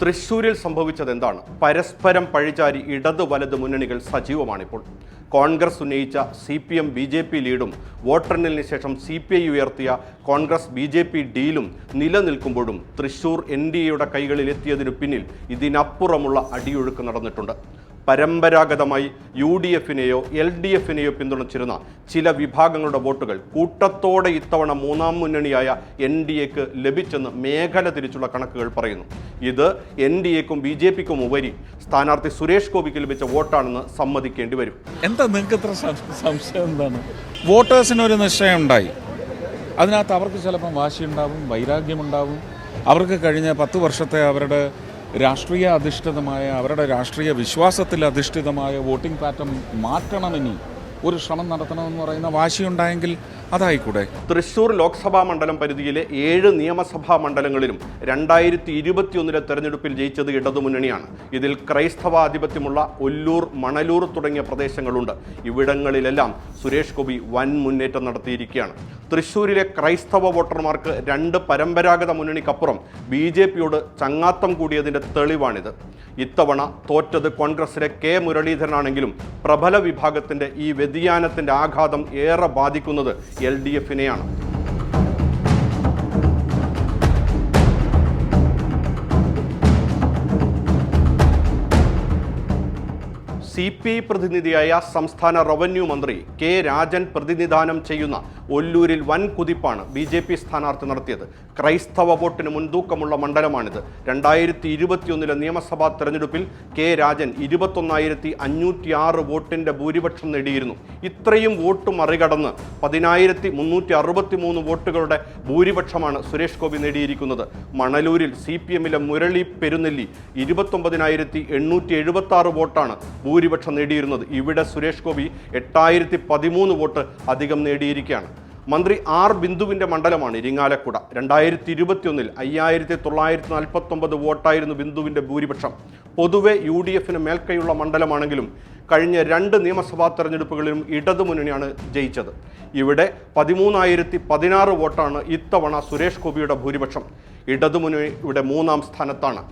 തൃശൂരിൽ സംഭവിച്ചത് എന്താണ് പരസ്പരം പഴിചാരി ഇടതു വലത് മുന്നണികൾ സജീവമാണിപ്പോൾ. കോൺഗ്രസ് ഉന്നയിച്ച C P M B J P ലീഡും വോട്ടെണ്ണലിന് ശേഷം സി പി ഐ ഉയർത്തിയ കോൺഗ്രസ് ബി ജെ പി ഡീലും നിലനിൽക്കുമ്പോഴും തൃശൂർ എൻ ഡി എയുടെ കൈകളിലെത്തിയതിനു പിന്നിൽ ഇതിനപ്പുറമുള്ള അടിയൊഴുക്ക് നടന്നിട്ടുണ്ട്. പരമ്പരാഗതമായി യു ഡി എഫിനെയോ എൽ ഡി എഫിനെയോ പിന്തുണച്ചിരുന്ന ചില വിഭാഗങ്ങളുടെ വോട്ടുകൾ കൂട്ടത്തോടെ ഇത്തവണ മൂന്നാം മുന്നണിയായ എൻ ഡി എക്ക് ലഭിച്ചെന്ന് മേഖല തിരിച്ചുള്ള കണക്കുകൾ പറയുന്നു. ഇത് എൻ ഡി എക്കും ബി ജെ പിക്കും ഉപരി സ്ഥാനാർത്ഥി സുരേഷ് ഗോപിക്ക് ലഭിച്ച വോട്ടാണെന്ന് സമ്മതിക്കേണ്ടി വരും. എന്താ നിങ്ങൾക്ക് ഇത്ര സംശയം എന്താണ്? വോട്ടേഴ്സിന് ഒരു നിശ്ചയം ഉണ്ടായി അതിനകത്ത് അവർക്ക് ചിലപ്പം വാശിയുണ്ടാവും വൈരാഗ്യമുണ്ടാവും. അവർക്ക് കഴിഞ്ഞ പത്ത് വർഷത്തെ അവരുടെ രാഷ്ട്രീയ അധിഷ്ഠിതമായ അവരുടെ രാഷ്ട്രീയ വിശ്വാസത്തിൽ അധിഷ്ഠിതമായ വോട്ടിംഗ് പാറ്റേൺ മാറ്റണമെനി ഒരു ശ്രമം നടത്തണമെന്ന് പറയുന്ന വാശിയുണ്ടായെങ്കിൽ അതായിക്കൂടെ? തൃശൂർ ലോക്സഭാ മണ്ഡലം പരിധിയിലെ ഏഴ് നിയമസഭാ മണ്ഡലങ്ങളിലും രണ്ടായിരത്തി ഇരുപത്തിയൊന്നിലെ തെരഞ്ഞെടുപ്പിൽ ജയിച്ചത് ഇടതുമുന്നണിയാണ് ഇതിൽ ക്രൈസ്തവാധിപത്യമുള്ള ഒല്ലൂർ മണലൂർ തുടങ്ങിയ പ്രദേശങ്ങളുണ്ട്. ഇവിടങ്ങളിലെല്ലാം സുരേഷ് ഗോപി വൻ മുന്നേറ്റം നടത്തിയിരിക്കുകയാണ്. തൃശൂരിലെ ക്രൈസ്തവ വോട്ടർമാർക്ക് രണ്ട് പരമ്പരാഗത മുന്നണിക്കപ്പുറം ബി ജെ പിയോട് ചങ്ങാത്തം കൂടിയതിന്റെ തെളിവാണിത്. ഇത്തവണ തോറ്റത് കോൺഗ്രസിലെ കെ മുരളീധരനാണെങ്കിലും പ്രബല വിഭാഗത്തിന്റെ ഈ വ്യതിയാനത്തിന്റെ ആഘാതം ഏറെ ബാധിക്കുന്നത് എൽ ഡി എഫിനെയാണ്. സി പി ഐ പ്രതിനിധിയായ സംസ്ഥാന റവന്യൂ മന്ത്രി കെ രാജൻ പ്രതിനിധാനം ചെയ്യുന്ന ഒല്ലൂരിൽ വൻ കുതിപ്പാണ് ബി ജെ പി സ്ഥാനാർത്ഥി നടത്തിയത്. ക്രൈസ്തവ വോട്ടിന് മുൻതൂക്കമുള്ള മണ്ഡലമാണിത്. രണ്ടായിരത്തി ഇരുപത്തിയൊന്നിലെ നിയമസഭാ തെരഞ്ഞെടുപ്പിൽ കെ രാജൻ ഇരുപത്തൊന്നായിരത്തി അഞ്ഞൂറ്റി ആറ് വോട്ടിന്റെ ഭൂരിപക്ഷം നേടിയിരുന്നു. ഇത്രയും വോട്ട് മറികടന്ന് പതിനായിരത്തി മുന്നൂറ്റി അറുപത്തി മൂന്ന് വോട്ടുകളുടെ ഭൂരിപക്ഷമാണ് സുരേഷ് ഗോപി നേടിയിരിക്കുന്നത്. മണലൂരിൽ സി പി എമ്മിലെ മുരളി പെരുന്നെല്ലി ഇരുപത്തൊമ്പതിനായിരത്തി എണ്ണൂറ്റി എഴുപത്തി ആറ് വോട്ടാണ് ഭൂരിപക്ഷം നേടിയിരുന്നത്. ഇവിടെ സുരേഷ് ഗോപി എട്ടായിരത്തി പതിമൂന്ന് വോട്ട് അധികം നേടിയിരിക്കുകയാണ്. മന്ത്രി ആർ ബിന്ദുവിന്റെ മണ്ഡലമാണ് ഇരിങ്ങാലക്കുട. രണ്ടായിരത്തി ഇരുപത്തിയൊന്നിൽ അയ്യായിരത്തി തൊള്ളായിരത്തി നാൽപ്പത്തൊമ്പത് വോട്ടായിരുന്നു ബിന്ദുവിന്റെ ഭൂരിപക്ഷം. പൊതുവെ യു ഡി എഫിന് മേൽക്കൈയുള്ള മണ്ഡലമാണെങ്കിലും കഴിഞ്ഞ രണ്ട് നിയമസഭാ തെരഞ്ഞെടുപ്പുകളിലും ഇടതുമുന്നണിയാണ് ജയിച്ചത്. ഇവിടെ പതിമൂന്നായിരത്തി പതിനാറ് വോട്ടാണ് ഇത്തവണ സുരേഷ് ഗോപിയുടെ ഭൂരിപക്ഷം. ഇടതുമുന്നണിയുടെ മൂന്നാം സ്ഥാനത്താണ്.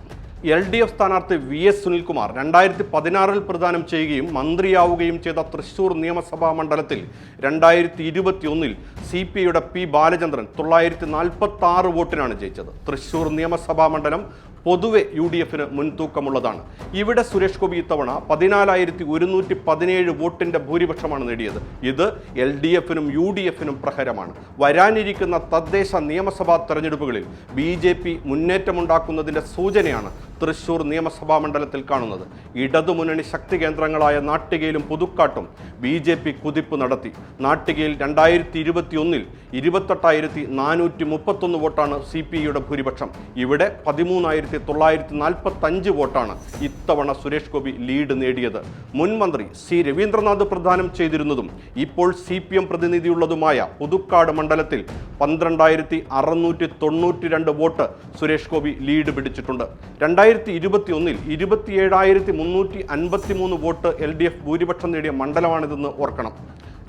എൽ ഡി എഫ് സ്ഥാനാർത്ഥി വി എസ് സുനിൽകുമാർ രണ്ടായിരത്തി പതിനാറിൽ പ്രദാനം ചെയ്യുകയും മന്ത്രിയാവുകയും ചെയ്ത തൃശൂർ നിയമസഭാ മണ്ഡലത്തിൽ രണ്ടായിരത്തി ഇരുപത്തിയൊന്നിൽ സി പി ഐയുടെ പി ബാലചന്ദ്രൻ തൊള്ളായിരത്തി നാൽപ്പത്തി ആറ് വോട്ടിനാണ് ജയിച്ചത്. തൃശൂർ നിയമസഭാ മണ്ഡലം പൊതുവെ യു ഡി എഫിന് മുൻതൂക്കമുള്ളതാണ്. ഇവിടെ സുരേഷ് ഗോപി ഇത്തവണ പതിനാലായിരത്തി ഒരുന്നൂറ്റി പതിനേഴ് വോട്ടിന്റെ ഭൂരിപക്ഷമാണ് നേടിയത്. ഇത് എൽ ഡി എഫിനും യു ഡി എഫിനും പ്രഹരമാണ്. വരാനിരിക്കുന്ന തദ്ദേശ നിയമസഭാ തെരഞ്ഞെടുപ്പുകളിൽ ബി ജെ പി മുന്നേറ്റമുണ്ടാക്കുന്നതിന്റെ സൂചനയാണ് തൃശൂർ നിയമസഭാ മണ്ഡലത്തിൽ കാണുന്നത്. ഇടതുമുന്നണി ശക്തി കേന്ദ്രങ്ങളായ നാട്ടികയിലും പുതുക്കാട്ടും ബി ജെ പി കുതിപ്പ് നടത്തി. നാട്ടികയിൽ രണ്ടായിരത്തി ഇരുപത്തി ഒന്നിൽ ഇരുപത്തെട്ടായിരത്തി നാനൂറ്റി മുപ്പത്തൊന്ന് വോട്ടാണ് സി പി ഐയുടെ ഭൂരിപക്ഷം. ഇവിടെ പതിമൂന്നായിരത്തി തൊള്ളായിരത്തി നാൽപ്പത്തഞ്ച് വോട്ടാണ് ഇത്തവണ സുരേഷ് ഗോപി ലീഡ് നേടിയത്. മുൻമന്ത്രി സി രവീന്ദ്രനാഥ് പ്രധാനം ചെയ്തിരുന്നതും ഇപ്പോൾ സി പി എം പ്രതിനിധിയുള്ളതുമായ പുതുക്കാട് മണ്ഡലത്തിൽ പന്ത്രണ്ടായിരത്തി അറുന്നൂറ്റി തൊണ്ണൂറ്റി രണ്ട് വോട്ട് സുരേഷ് ഗോപി ലീഡ് പിടിച്ചിട്ടുണ്ട്. രണ്ടായിരത്തി ഇരുപത്തി ഒന്നിൽ ഇരുപത്തിയേഴായിരത്തി മുന്നൂറ്റി അൻപത്തി മൂന്ന് വോട്ട് എൽ ഡി എഫ് ഭൂരിപക്ഷം നേടിയ മണ്ഡലമാണിതെന്ന് ഓർക്കണം.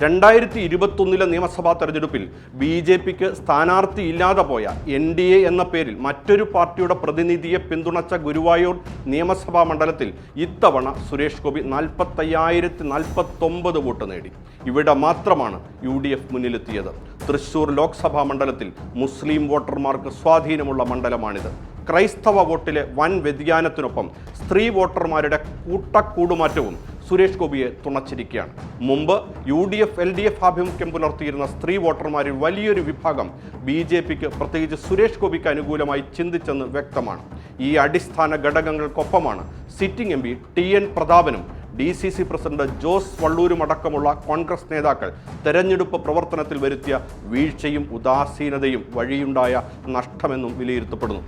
രണ്ടായിരത്തി ഇരുപത്തൊന്നിലെ നിയമസഭാ തെരഞ്ഞെടുപ്പിൽ ബി ജെ പിക്ക് സ്ഥാനാർത്ഥി ഇല്ലാതെ പോയ എൻ ഡി എ എന്ന പേരിൽ മറ്റൊരു പാർട്ടിയുടെ പ്രതിനിധിയെ പിന്തുണച്ച ഗുരുവായൂർ നിയമസഭാ മണ്ഡലത്തിൽ ഇത്തവണ സുരേഷ് ഗോപി നാൽപ്പത്തയ്യായിരത്തി നാൽപ്പത്തൊമ്പത് വോട്ട് നേടി. ഇവിടെ മാത്രമാണ് യു ഡി എഫ് മുന്നിലെത്തിയത്. തൃശൂർ ലോക്സഭാ മണ്ഡലത്തിൽ മുസ്ലിം വോട്ടർമാർക്ക് സ്വാധീനമുള്ള മണ്ഡലമാണിത്. ക്രൈസ്തവ വോട്ടിലെ വൻ വ്യതിയാനത്തിനൊപ്പം സ്ത്രീ വോട്ടർമാരുടെ കൂട്ടക്കൂടുമാറ്റവും സുരേഷ് ഗോപിയെ തുണച്ചിരിക്കുകയാണ്. മുമ്പ് U D F L D F ആഭിമുഖ്യം പുലർത്തിയിരുന്ന സ്ത്രീ വോട്ടർമാരിൽ വലിയൊരു വിഭാഗം ബി ജെ പിക്ക് പ്രത്യേകിച്ച് സുരേഷ് ഗോപിക്ക് അനുകൂലമായി ചിന്തിച്ചെന്ന് വ്യക്തമാണ്. ഈ അടിസ്ഥാന ഘടകങ്ങൾക്കൊപ്പമാണ് sitting M P T N പ്രതാപനും D C C president Jose വള്ളൂരും അടക്കമുള്ള കോൺഗ്രസ് നേതാക്കൾ തെരഞ്ഞെടുപ്പ് പ്രവർത്തനത്തിൽ വരുത്തിയ വീഴ്ചയും ഉദാസീനതയും വഴിയുണ്ടായ നഷ്ടമെന്നും വിലയിരുത്തപ്പെടുന്നു.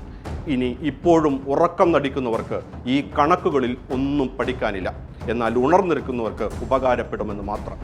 ഇനി ഇപ്പോഴും ഉറക്കം നടിക്കുന്നവർക്ക് ഈ കണക്കുകളിൽ ഒന്നും പഠിക്കാനില്ല. എന്നാൽ ഉണർന്നിരിക്കുന്നവർക്ക് ഉപകാരപ്പെടുമെന്ന് മാത്രം.